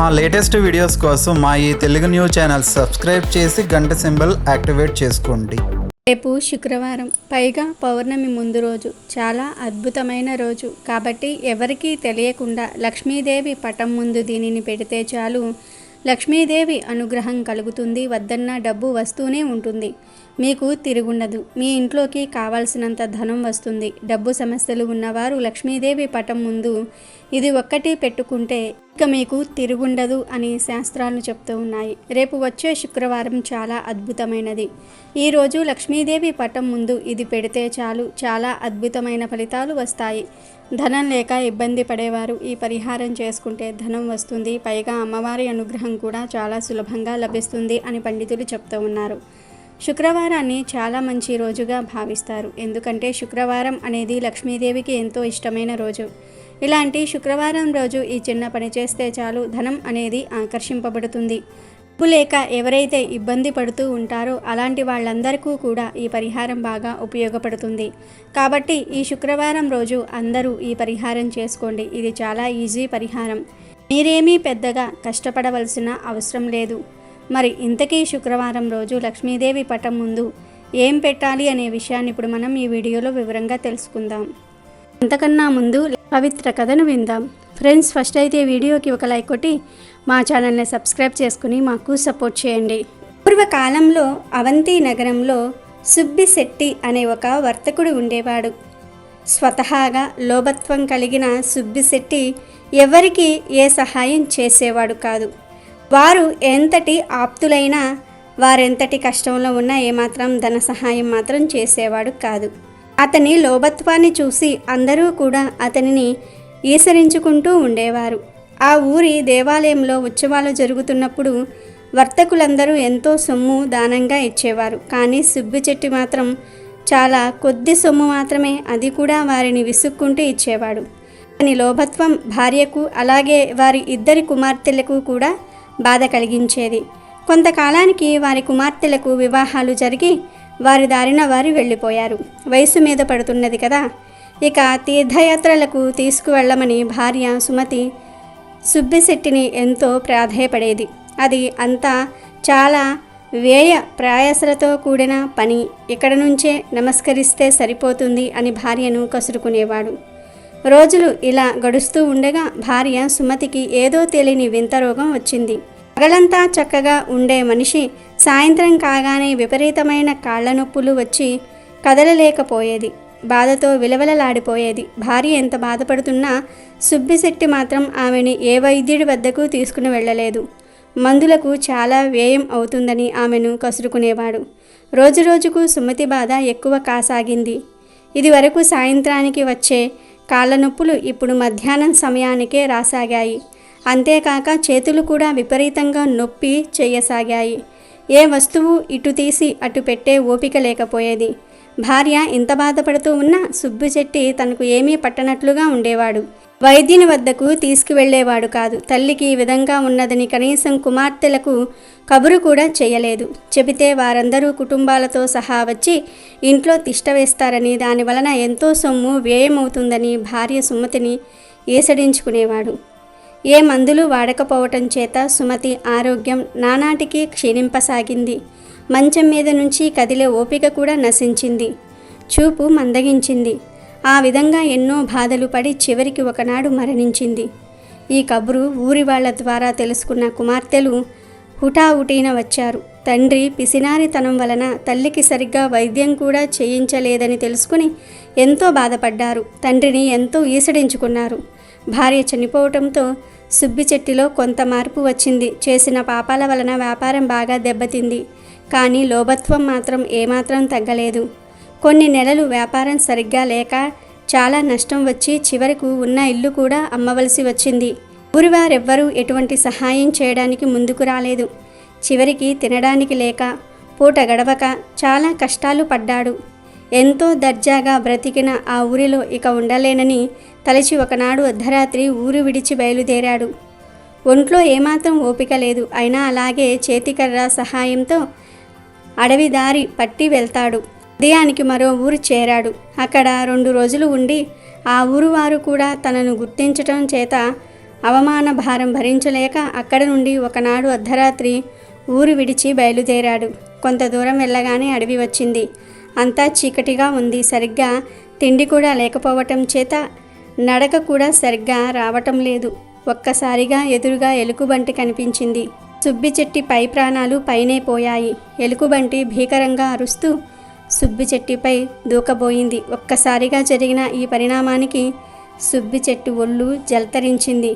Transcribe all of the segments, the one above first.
మా latest videos కోసం మా ఈ తెలుగు న్యూస్ ఛానల్ సబ్స్క్రైబ్ చేసి గంట సింబల్ యాక్టివేట్ చేసుకోండి. రేపు శుక్రవారం పైగా పౌర్ణమి ముందు రోజు చాలా అద్భుతమైన రోజు. కాబట్టి ఎవరికీ తెలియకుండా లక్ష్మీదేవి పటం ముందు దీనిని పెడితే చాలు. లక్ష్మీదేవి అనుగ్రహం కలుగుతుంది వద్దన్న డబ్బు వస్తూనే ఉంటుంది. మీకు తిరుగుండదు. మీ ఇంట్లోకి కావాల్సినంత ధనం వస్తుంది. డబ్బు సమస్యలు ఉన్నవారు లక్ష్మీదేవి పటం ముందు ఇది ఒక్కటి పెట్టుకుంటే ఇక మీకు తిరుగుండదు అని శాస్త్రాలు చెప్తూ ఉన్నాయి. రేపు వచ్చే శుక్రవారం చాలా అద్భుతమైనది. ఈరోజు లక్ష్మీదేవి పటం ముందు ఇది పెడితే చాలు. చాలా అద్భుతమైన ఫలితాలు వస్తాయి. ధనం లేక ఇబ్బంది పడేవారు. ఈ పరిహారం చేసుకుంటే ధనం వస్తుంది. పైగా అమ్మవారి అనుగ్రహం కూడా చాలా సులభంగా లభిస్తుంది అని పండితులు చెప్తూ ఉన్నారు. శుక్రవారాన్ని చాలా మంచి రోజుగా భావిస్తారు. ఎందుకంటే శుక్రవారం అనేది లక్ష్మీదేవికి ఎంతో ఇష్టమైన రోజు. ఇలాంటి శుక్రవారం రోజు ఈ చిన్న పని చేస్తే చాలు. ధనం అనేది ఆకర్షింపబడుతుంది. డబ్బు లేక ఎవరైతే ఇబ్బంది పడుతూ ఉంటారో అలాంటి వాళ్ళందరికీ కూడా ఈ పరిహారం బాగా ఉపయోగపడుతుంది. కాబట్టి ఈ శుక్రవారం రోజు అందరూ ఈ పరిహారం చేసుకోండి. ఇది చాలా ఈజీ పరిహారం. మీరేమీ పెద్దగా కష్టపడవలసిన అవసరం లేదు. మరి ఇంతకీ శుక్రవారం రోజు లక్ష్మీదేవి పటం ముందు ఏం పెట్టాలి అనే విషయాన్ని ఇప్పుడు మనం ఈ వీడియోలో వివరంగా తెలుసుకుందాం. అంతకన్నా ముందు పవిత్ర కథను విందాం. ఫ్రెండ్స్ ఫస్ట్ అయితే వీడియోకి ఒక లైక్ కొట్టి మా ఛానల్ని సబ్స్క్రైబ్ చేసుకుని మాకు సపోర్ట్ చేయండి. పూర్వకాలంలో అవంతి నగరంలో సుబ్బిశెట్టి అనే ఒక వర్తకుడు ఉండేవాడు. స్వతహాగా లోభత్వం కలిగిన సుబ్బిశెట్టి ఎవరికి ఏ సహాయం చేసేవాడు కాదు. వారు ఎంతటి ఆప్తులైనా వారెంతటి కష్టంలో ఉన్నా ఏమాత్రం ధన సహాయం మాత్రం చేసేవాడు కాదు. అతని లోభత్వాన్ని చూసి అందరూ కూడా అతనిని ఈసరించుకుంటూ ఉండేవారు. ఆ ఊరి దేవాలయంలో ఉత్సవాలు జరుగుతున్నప్పుడు వర్తకులందరూ ఎంతో సొమ్ము దానంగా ఇచ్చేవారు. కానీ సుబ్బి చెట్టి మాత్రం చాలా కొద్ది సొమ్ము మాత్రమే అది కూడా వారిని విసుక్కుంటూ ఇచ్చేవాడు. అతని లోభత్వం భార్యకు అలాగే వారి ఇద్దరి కుమార్తెలకు కూడా బాధ కలిగించేది. కొంతకాలానికి వారి కుమార్తెలకు వివాహాలు జరిగి వారి దారిన వారు వెళ్ళిపోయారు. వయసు మీద పడుతున్నది కదా. ఇక తీర్థయాత్రలకు తీసుకువెళ్ళమని భార్య సుమతి సుబ్బిశెట్టిని ఎంతో ప్రాధేయపడేది. అది అంతా చాలా వ్యయ ప్రయాసలతో కూడిన పని. ఇక్కడ నుంచే నమస్కరిస్తే సరిపోతుంది అని భార్యను కసురుకునేవాడు. రోజులు ఇలా గడుస్తూ ఉండగా భార్య సుమతికి ఏదో తెలియని వింత రోగం వచ్చింది. పగలంతా చక్కగా ఉండే మనిషి సాయంత్రం కాగానే విపరీతమైన కాళ్ళ నొప్పులు వచ్చి కదలలేకపోయేది. బాధతో విలవలలాడిపోయేది. భార్య ఎంత బాధపడుతున్నా సుబ్బిశెట్టి మాత్రం ఆమెని ఏ వైద్యుడి వద్దకు తీసుకుని వెళ్ళలేదు. మందులకు చాలా వ్యయం అవుతుందని ఆమెను కసురుకునేవాడు. రోజురోజుకు సుమతి బాధ ఎక్కువ కాసాగింది. ఇది వరకు సాయంత్రానికి వచ్చే కాళ్ళ నొప్పులు ఇప్పుడు మధ్యాహ్నం సమయానికే రాసాగాయి. అంతేకాక చేతులు కూడా విపరీతంగా నొప్పి చేయసాగాయి. ఏ వస్తువు ఇటు తీసి అటు పెట్టే ఓపిక లేకపోయేది. భార్య ఇంత బాధపడుతూ ఉన్నా సుబ్బుచెట్టి తనకు ఏమీ పట్టనట్లుగా ఉండేవాడు. వైద్యుని వద్దకు తీసుకువెళ్ళేవాడు కాదు. తల్లికి ఈ విధంగా ఉన్నదని కనీసం కుమార్తెలకు కబురు కూడా చేయలేదు. చెబితే వారందరూ కుటుంబాలతో సహా వచ్చి ఇంట్లో తిష్టవేస్తారని దానివలన దాని వలన ఎంతో సొమ్ము వ్యయమవుతుందని భార్య సుమతిని ఈసడించుకునేవాడు ఏ మందులు వాడకపోవటం చేత సుమతి ఆరోగ్యం నానాటికి క్షీణింపసాగింది. మంచం మీద నుంచి కదిలే ఓపిక కూడా నశించింది. చూపు మందగించింది. ఆ విధంగా ఎన్నో బాధలు పడి చివరికి ఒకనాడు మరణించింది. ఈ కబురు ఊరి వాళ్ళ ద్వారా తెలుసుకున్న కుమార్తెలు హుటాహుటీన వచ్చారు. తండ్రి పిసినారితనం వలన తల్లికి సరిగ్గా వైద్యం కూడా చేయించలేదని తెలుసుకుని ఎంతో బాధపడ్డారు. తండ్రిని ఎంతో ఈసడించుకున్నారు. భార్య చనిపోవటంతో సుబ్బిచెట్టిలో కొంత మార్పు వచ్చింది. చేసిన పాపాల వలన వ్యాపారం బాగా దెబ్బతింది. కానీ లోభత్వం మాత్రం ఏమాత్రం తగ్గలేదు. కొన్ని నెలలు వ్యాపారం సరిగ్గా లేక చాలా నష్టం వచ్చి చివరకు ఉన్న ఇల్లు కూడా అమ్మవలసి వచ్చింది. ఊరివారెవ్వరూ ఎటువంటి సహాయం చేయడానికి ముందుకు రాలేదు. చివరికి తినడానికి లేక పూట గడవక చాలా కష్టాలు పడ్డాడు. ఎంతో దర్జాగా బ్రతికిన ఆ ఊరిలో ఇక ఉండలేనని తలచి ఒకనాడు అర్ధరాత్రి ఊరు విడిచి బయలుదేరాడు. ఒంట్లో ఏమాత్రం ఓపిక లేదు. అయినా అలాగే చేతికర్ర సహాయంతో అడవి దారి పట్టి వెళ్తాడు. ఉదయానికి మరో ఊరు చేరాడు. అక్కడ రెండు రోజులు ఉండి ఆ ఊరు వారు కూడా తనను గుర్తించటం చేత అవమాన భారం భరించలేక అక్కడ నుండి ఒకనాడు అర్ధరాత్రి ఊరు విడిచి బయలుదేరాడు. కొంత దూరం వెళ్ళగానే అడవి వచ్చింది. అంతా చీకటిగా ఉంది. సరిగ్గా తిండి కూడా లేకపోవటం చేత నడక కూడా సరిగ్గా రావటం లేదు. ఒక్కసారిగా ఎదురుగా ఎలుగుబంటి కనిపించింది. సుబ్బి చెట్టి పై ప్రాణాలు పైనే పోయాయి. ఎలుగుబంటి భీకరంగా అరుస్తూ సుబ్బిచెట్టిపై దూకబోయింది. ఒక్కసారిగా జరిగిన ఈ పరిణామానికి సుబ్బి చెట్టు ఒళ్ళు జల్తరించింది.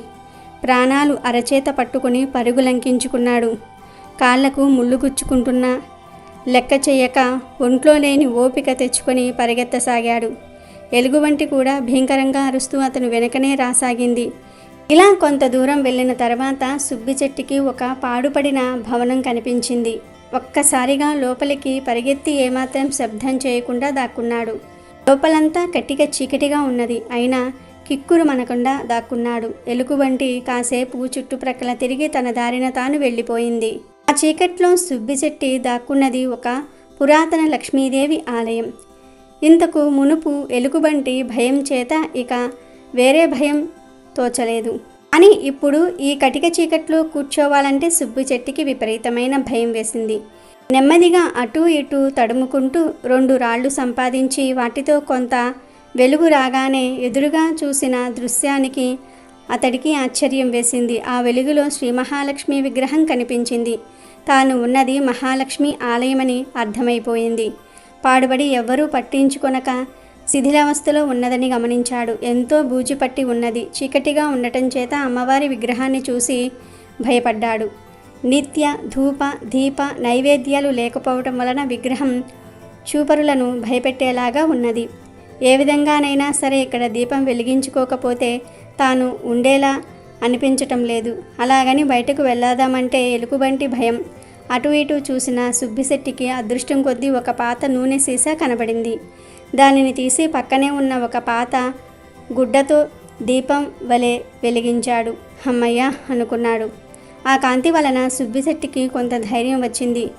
ప్రాణాలు అరచేత పట్టుకుని పరుగులంకించుకున్నాడు కాళ్ళకు ముళ్ళు గుచ్చుకుంటున్నా లెక్క చేయక ఒంట్లో లేని ఓపిక తెచ్చుకొని పరిగెత్తసాగాడు. ఎలుగుబంటి కూడా భీకరంగా అరుస్తూ అతను వెనకనే రాసాగింది. ఇలా కొంత దూరం వెళ్ళిన తర్వాత సుబ్బి చెట్టుకి ఒక పాడుపడిన భవనం కనిపించింది. ఒక్కసారిగా లోపలికి పరిగెత్తి ఏమాత్రం శబ్దం చేయకుండా దాక్కున్నాడు. లోపలంతా కట్టిగా చీకటిగా ఉన్నది. అయినా కిక్కురు మనకుండా దాక్కున్నాడు. ఎలుగుబంటి కాసేపు చుట్టుప్రక్కల తిరిగి తన దారిన తాను వెళ్ళిపోయింది. ఆ చీకట్లో సుబ్బిశెట్టి దాక్కున్నది ఒక పురాతన లక్ష్మీదేవి ఆలయం. ఇంతకు మునుపు ఎలుగుబంటి భయం చేత ఇక వేరే భయం తోచలేదు. అని ఇప్పుడు ఈ కటిక చీకట్లో కూర్చోవాలంటే సుబ్బు చెట్టుకి విపరీతమైన భయం వేసింది. నెమ్మదిగా అటూ ఇటూ తడుముకుంటూ రెండు రాళ్ళు సంపాదించి వాటితో కొంత వెలుగు రాగానే ఎదురుగా చూసిన దృశ్యానికి అతడికి ఆశ్చర్యం వేసింది. ఆ వెలుగులో శ్రీ మహాలక్ష్మి విగ్రహం కనిపించింది. తాను ఉన్నది మహాలక్ష్మి ఆలయమని అర్థమైపోయింది. పాడుబడి ఎవ్వరూ పట్టించుకొనక శిథిలావస్థలో ఉన్నదని గమనించాడు. ఎంతో బూజు పట్టి ఉన్నది. చీకటిగా ఉండటం చేత అమ్మవారి విగ్రహాన్ని చూసి భయపడ్డాడు. నిత్య ధూప దీప నైవేద్యాలు లేకపోవటం వలన విగ్రహం చూపరులను భయపెట్టేలాగా ఉన్నది. ఏ విధంగానైనా సరే ఇక్కడ దీపం వెలిగించుకోకపోతే తాను ఉండేలా అనిపించటం లేదు. అలాగని బయటకు వెళ్ళాదామంటే ఎలుగుబంటి భయం. అటు ఇటు చూసిన సుబ్బిశెట్టికి అదృష్టం కొద్దీ ఒక పాత నూనె సీసా కనబడింది. దానిని తీసి పక్కనే ఉన్న ఒక పాత గుడ్డతో దీపం వలె వెలిగించాడు. అమ్మయ్య అనుకున్నాడు. ఆ కాంతి వలన సుబ్బిశెట్టికి కొంత ధైర్యం వచ్చింది.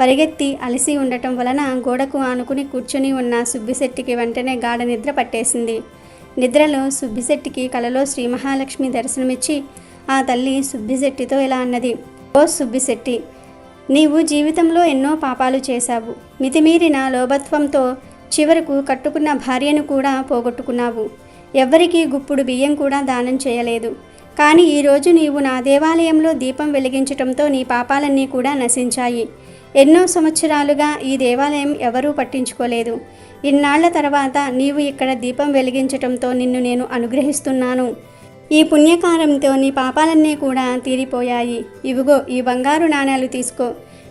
పరిగెత్తి అలసి ఉండటం వలన గోడకు ఆనుకుని కూర్చుని ఉన్న సుబ్బిశెట్టికి వెంటనే గాఢ నిద్ర పట్టేసింది. నిద్రలో సుబ్బిశెట్టికి కలలో శ్రీ మహాలక్ష్మి దర్శనమిచ్చి ఆ తల్లి సుబ్బిశెట్టితో ఇలా అన్నది? ఓ సుబ్బిశెట్టి నీవు జీవితంలో ఎన్నో పాపాలు చేశావు. మితిమీరిన లోభత్వంతో చివరకు కట్టుకున్న భార్యను కూడా పోగొట్టుకున్నావు. ఎవ్వరికీ గుప్పుడు బియ్యం కూడా దానం చేయలేదు. కానీ ఈరోజు నీవు నా దేవాలయంలో దీపం వెలిగించటంతో నీ పాపాలన్నీ కూడా నశించాయి. ఎన్నో సంవత్సరాలుగా ఈ దేవాలయం ఎవరూ పట్టించుకోలేదు. ఇన్నాళ్ళ తర్వాత నీవు ఇక్కడ దీపం వెలిగించటంతో నిన్ను నేను అనుగ్రహిస్తున్నాను. ఈ పుణ్యకారంతో నీ పాపాలన్నీ కూడా తీరిపోయాయి. ఇవిగో ఈ బంగారు నాణేలు తీసుకో.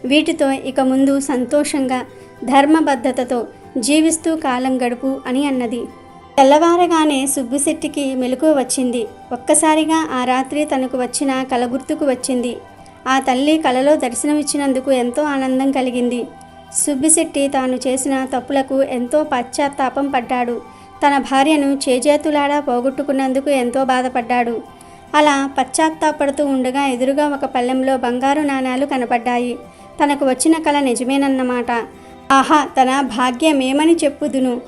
వీటితో ఇక ముందు సంతోషంగా ధర్మబద్ధతతో జీవిస్తూ కాలం గడుపు అని అన్నది. తెల్లవారగానే సుబ్బిశెట్టికి మెలకు వచ్చింది. ఒక్కసారిగా ఆ రాత్రి తనకు వచ్చిన కల గుర్తుకు వచ్చింది. ఆ తల్లి కలలో దర్శనమిచ్చినందుకు ఎంతో ఆనందం కలిగింది. సుబ్బిశెట్టి తాను చేసిన తప్పులకు ఎంతో పశ్చాత్తాపం పడ్డాడు. తన భార్యను చేజేతులాడా పోగొట్టుకున్నందుకు ఎంతో బాధపడ్డాడు. అలా పశ్చాత్తాపడుతూ ఉండగా ఎదురుగా ఒక పళ్ళెంలో బంగారు నాణాలు కనపడ్డాయి. తనకు వచ్చిన కళ నిజమేనన్నమాట. ఆహా తన భాగ్యమేమని చెప్పుదును?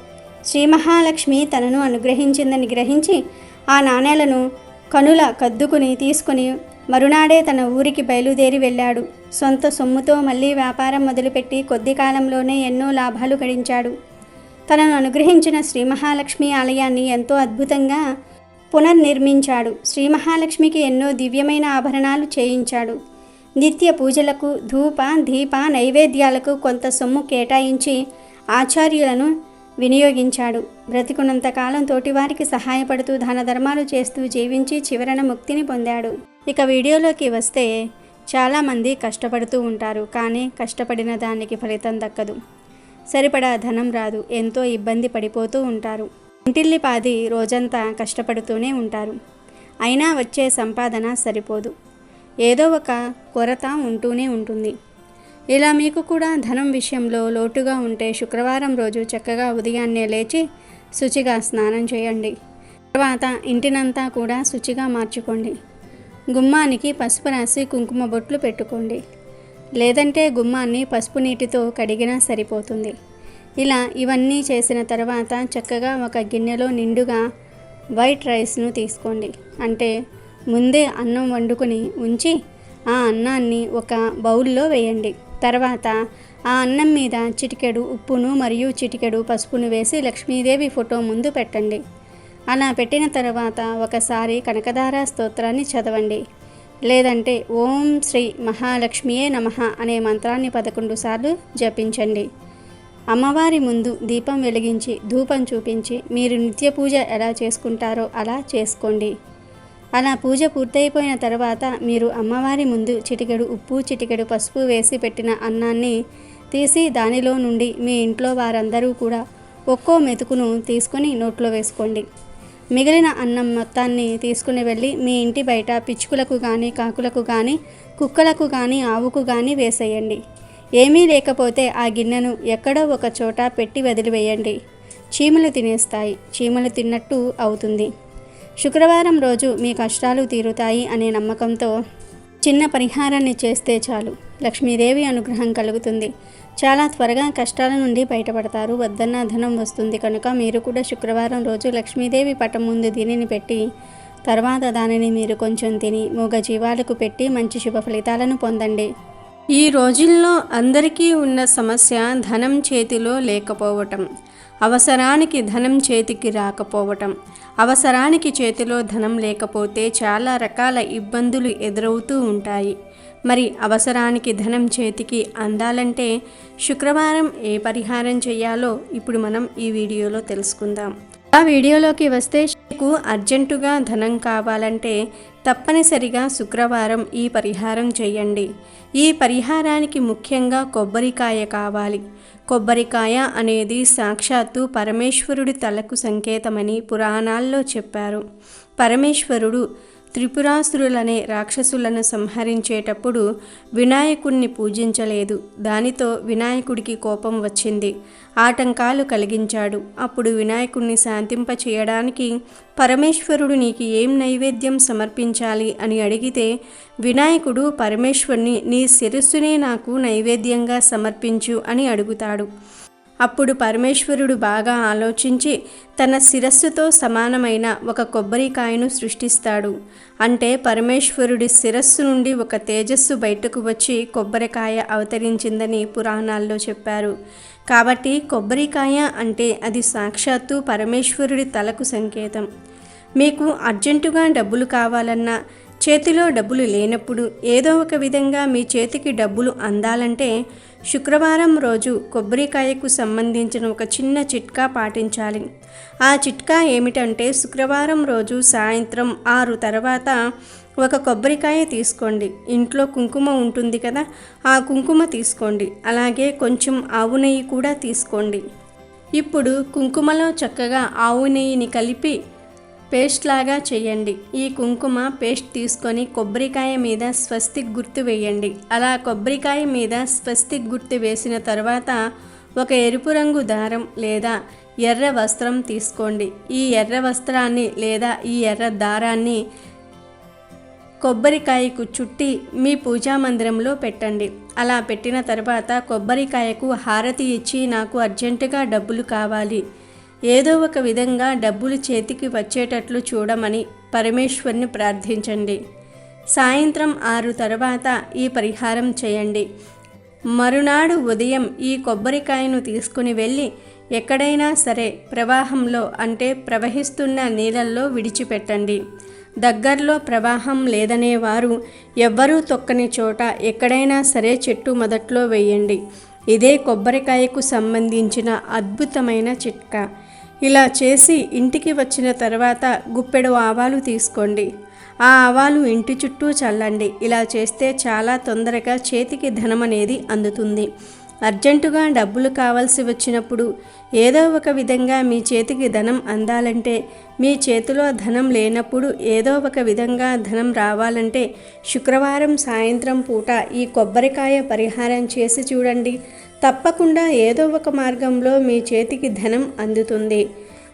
శ్రీ మహాలక్ష్మి తనను అనుగ్రహించిందని గ్రహించి ఆ నాణేలను కనుల కద్దుకుని తీసుకుని మరునాడే తన ఊరికి బయలుదేరి వెళ్ళాడు. సొంత సొమ్ముతో మళ్ళీ వ్యాపారం మొదలుపెట్టి కొద్ది కాలంలోనే ఎన్నో లాభాలు గడించాడు. తనను అనుగ్రహించిన శ్రీ మహాలక్ష్మి ఆలయాన్ని ఎంతో అద్భుతంగా పునర్నిర్మించాడు. శ్రీ మహాలక్ష్మికి ఎన్నో దివ్యమైన ఆభరణాలు చేయించాడు. నిత్య పూజలకు ధూప దీప నైవేద్యాలకు కొంత సొమ్ము కేటాయించి ఆచార్యులను వినియోగించాడు. బ్రతికున్నంతకాలం తోటివారికి సహాయపడుతూ దాన ధర్మాలు చేస్తూ జీవించి చివరన ముక్తిని పొందాడు. ఇక వీడియోలోకి వస్తే చాలామంది కష్టపడుతూ ఉంటారు కానీ కష్టపడిన దానికి ఫలితం దక్కదు. సరిపడా ధనం రాదు ఎంతో ఇబ్బంది పడిపోతూ ఉంటారు. ఇంటిల్లిపాది రోజంతా కష్టపడుతూనే ఉంటారు. అయినా వచ్చే సంపాదన సరిపోదు. ఏదో ఒక కొరత ఉంటూనే ఉంటుంది. ఇలా మీకు కూడా ధనం విషయంలో లోటుగా ఉంటే శుక్రవారం రోజు చక్కగా ఉదయాన్నే లేచి శుచిగా స్నానం చేయండి. తర్వాత ఇంటినంతా కూడా శుచిగా మార్చుకోండి. గుమ్మానికి పసుపు రాసి కుంకుమ బొట్లు పెట్టుకోండి. లేదంటే గుమ్మాన్ని పసుపు నీటితో కడిగినా సరిపోతుంది. ఇలా ఇవన్నీ చేసిన తర్వాత చక్కగా ఒక గిన్నెలో నిండుగా వైట్ రైస్ను తీసుకోండి. అంటే ముందే అన్నం వండుకొని ఉంచి ఆ అన్నాన్ని ఒక బౌల్లో వేయండి. తర్వాత ఆ అన్నం మీద చిటికెడు ఉప్పును మరియు చిటికెడు పసుపును వేసి లక్ష్మీదేవి ఫోటో ముందు పెట్టండి. అలా పెట్టిన తర్వాత ఒకసారి కనకదార స్తోత్రాన్ని చదవండి. లేదంటే ఓం శ్రీ మహాలక్ష్మియే నమః అనే మంత్రాన్ని పదకొండు సార్లు జపించండి. అమ్మవారి ముందు దీపం వెలిగించి ధూపం చూపించి మీరు నిత్య పూజ ఎలా చేసుకుంటారో అలా చేసుకోండి. అలా పూజ పూర్తయిపోయిన తర్వాత మీరు అమ్మవారి ముందు చిటికెడు ఉప్పు చిటికెడు పసుపు వేసి పెట్టిన అన్నాన్ని తీసి దానిలో నుండి మీ ఇంట్లో వారందరూ కూడా ఒక్కో మెతుకును తీసుకొని నోట్లో వేసుకోండి. మిగిలిన అన్నం మొత్తాన్ని తీసుకుని వెళ్ళి మీ ఇంటి బయట పిచ్చుకులకు కానీ కాకులకు కానీ కుక్కలకు కానీ ఆవుకు కానీ వేసేయండి. ఏమీ లేకపోతే ఆ గిన్నెను ఎక్కడో ఒక చోట పెట్టి వదిలివేయండి. చీమలు తినేస్తాయి. చీమలు తిన్నట్టు అవుతుంది. శుక్రవారం రోజు మీ కష్టాలు తీరుతాయి అనే నమ్మకంతో చిన్న పరిహారాన్ని చేస్తే చాలు. లక్ష్మీదేవి అనుగ్రహం కలుగుతుంది. చాలా త్వరగా కష్టాల నుండి బయటపడతారు. వద్దన్న ధనం వస్తుంది కనుక మీరు కూడా శుక్రవారం రోజు లక్ష్మీదేవి పటం ముందు దీనిని పెట్టి తర్వాత దానిని మీరు కొంచెం తిని మూగ జీవాలకు పెట్టి మంచి శుభ ఫలితాలను పొందండి. ఈ రోజుల్లో అందరికీ ఉన్న సమస్య ధనం చేతిలో లేకపోవటం. అవసరానికి ధనం చేతికి రాకపోవటం. అవసరానికి చేతిలో ధనం లేకపోతే చాలా రకాల ఇబ్బందులు ఎదురవుతూ ఉంటాయి. మరి అవసరానికి ధనం చేతికి అందాలంటే శుక్రవారం ఏ పరిహారం చేయాలో ఇప్పుడు మనం ఈ వీడియోలో తెలుసుకుందాం. ఆ వీడియోలోకి వస్తే మీకు అర్జెంటుగా ధనం కావాలంటే తప్పనిసరిగా శుక్రవారం ఈ పరిహారం చేయండి. ఈ పరిహారానికి ముఖ్యంగా కొబ్బరికాయ కావాలి. కొబ్బరికాయ అనేది సాక్షాత్తు పరమేశ్వరుడి తలకు సంకేతమని పురాణాల్లో చెప్పారు. పరమేశ్వరుడు త్రిపురాసురులనే రాక్షసులను సంహరించేటప్పుడు వినాయకుణ్ణి పూజించలేదు. దానితో వినాయకుడికి కోపం వచ్చింది. ఆటంకాలు కలిగించాడు. అప్పుడు వినాయకుణ్ణి శాంతింప చేయడానికి పరమేశ్వరుడు నీకు ఏం నైవేద్యం సమర్పించాలి అని అడిగితే వినాయకుడు పరమేశ్వరుని నీ శిరస్సునే నాకు నైవేద్యంగా సమర్పించు అని అడుగుతాడు. అప్పుడు పరమేశ్వరుడు బాగా ఆలోచించి తన శిరస్సుతో సమానమైన ఒక కొబ్బరికాయను సృష్టిస్తాడు. అంటే పరమేశ్వరుడి శిరస్సు నుండి ఒక తేజస్సు బయటకు వచ్చి కొబ్బరికాయ అవతరించిందని పురాణాల్లో చెప్పారు. కాబట్టి కొబ్బరికాయ అంటే అది సాక్షాత్తు పరమేశ్వరుడి తలకు సంకేతం. మీకు అర్జెంటుగా డబ్బులు కావాలన్నా చేతిలో డబ్బులు లేనప్పుడు ఏదో ఒక విధంగా మీ చేతికి డబ్బులు అందాలంటే శుక్రవారం రోజు కొబ్బరికాయకు సంబంధించిన ఒక చిన్న చిట్కా పాటించాలి. ఆ చిట్కా ఏమిటంటే శుక్రవారం రోజు సాయంత్రం ఆరు తర్వాత ఒక కొబ్బరికాయ తీసుకోండి. ఇంట్లో కుంకుమ ఉంటుంది కదా ఆ కుంకుమ తీసుకోండి. అలాగే కొంచెం ఆవు నెయ్యి కూడా తీసుకోండి. ఇప్పుడు కుంకుమలో చక్కగా ఆవు నెయ్యిని కలిపి పేస్ట్ లాగా చేయండి. ఈ కుంకుమ పేస్ట్ తీసుకొని కొబ్బరికాయ మీద స్వస్తిక్ గుర్తు వేయండి. అలా కొబ్బరికాయ మీద స్వస్తిక్ గుర్తు వేసిన తర్వాత ఒక ఎరుపు రంగు దారం లేదా ఎర్ర వస్త్రం తీసుకోండి. ఈ ఎర్ర వస్త్రాన్ని లేదా ఈ ఎర్ర దారాన్ని కొబ్బరికాయకు చుట్టి మీ పూజా మందిరంలో పెట్టండి. అలా పెట్టిన తర్వాత కొబ్బరికాయకు హారతి ఇచ్చి నాకు అర్జెంటుగా డబ్బులు కావాలి. ఏదో ఒక విధంగా డబ్బులు చేతికి వచ్చేటట్లు చూడమని పరమేశ్వర్ని ప్రార్థించండి. సాయంత్రం ఆరు తర్వాత ఈ పరిహారం చేయండి. మరునాడు ఉదయం ఈ కొబ్బరికాయను తీసుకుని వెళ్ళి ఎక్కడైనా సరే ప్రవాహంలో అంటే ప్రవహిస్తున్న నీళ్ళల్లో విడిచిపెట్టండి. దగ్గరలో ప్రవాహం లేదనే వారు ఎవ్వరూ తొక్కని చోట ఎక్కడైనా సరే చెట్టు మొదట్లో వేయండి. ఇదే కొబ్బరికాయకు సంబంధించిన అద్భుతమైన చిట్కా. ఇలా చేసి ఇంటికి వచ్చిన తర్వాత గుప్పెడు ఆవాలు తీసుకోండి. ఆ ఆవాలు ఇంటి చుట్టూ చల్లండి. ఇలా చేస్తే చాలా తొందరగా చేతికి ధనం అనేది అందుతుంది. అర్జెంటుగా డబ్బులు కావాల్సి వచ్చినప్పుడు ఏదో ఒక విధంగా మీ చేతికి ధనం అందాలంటే మీ చేతిలో ధనం లేనప్పుడు ఏదో ఒక విధంగా ధనం రావాలంటే శుక్రవారం సాయంత్రం పూట ఈ కొబ్బరికాయ పరిహారం చేసి చూడండి. తప్పకుండా ఏదో ఒక మార్గంలో మీ చేతికి ధనం అందుతుంది.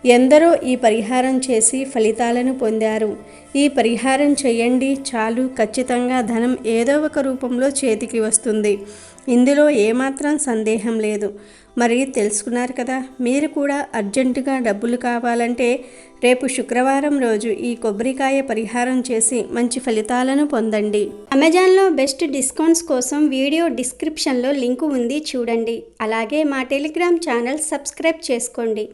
ఎందరో ఈ పరిహారం చేసి ఫలితాలను పొందారు. ఈ పరిహారం చేయండి చాలు. ఖచ్చితంగా ధనం ఏదో ఒక రూపంలో చేతికి వస్తుంది. ఇందులో ఏమాత్రం సందేహం లేదు. మరి తెలుసుకున్నారు కదా మీరు కూడా అర్జెంటుగా డబ్బులు కావాలంటే రేపు శుక్రవారం రోజు ఈ కొబ్బరికాయ పరిహారం చేసి మంచి ఫలితాలను పొందండి. అమెజాన్లో బెస్ట్ డిస్కౌంట్స్ కోసం వీడియో డిస్క్రిప్షన్లో లింకు ఉంది చూడండి. అలాగే మా టెలిగ్రామ్ ఛానల్ సబ్స్క్రైబ్ చేసుకోండి.